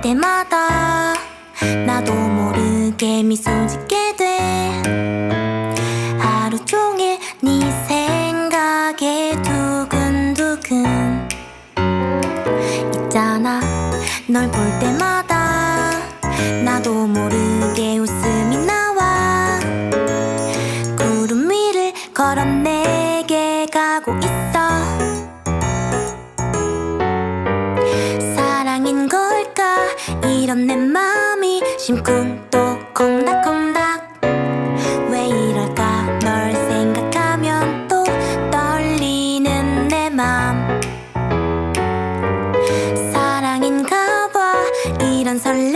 때마다 나도 모르게 미소 짓게 돼. 하루 종일 네 생각에 두근두근 있잖아. 널 볼 때마다 나도 모르게 웃음 맘이 심쿵또 콩닥콩닥. 왜 이럴까 널 생각하면 또 떨리는 내 맘 사랑인가 봐. 이런 설렘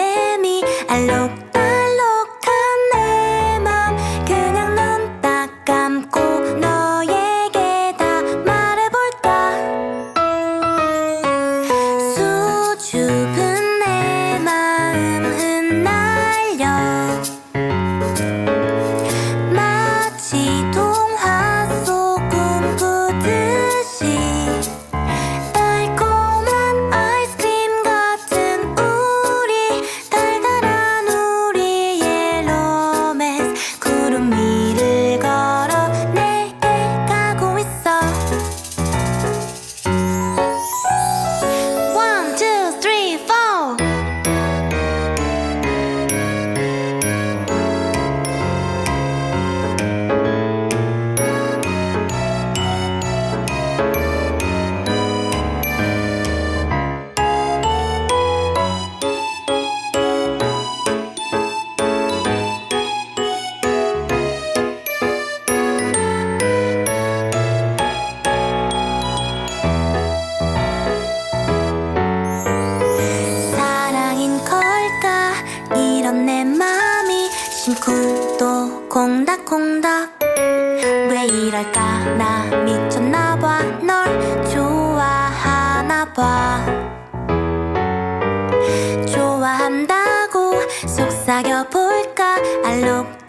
심쿵도 콩닥콩닥. 왜 이럴까? 나 미쳤나 봐. 널 좋아하나 봐. 좋아한다고 속삭여 볼까? 알록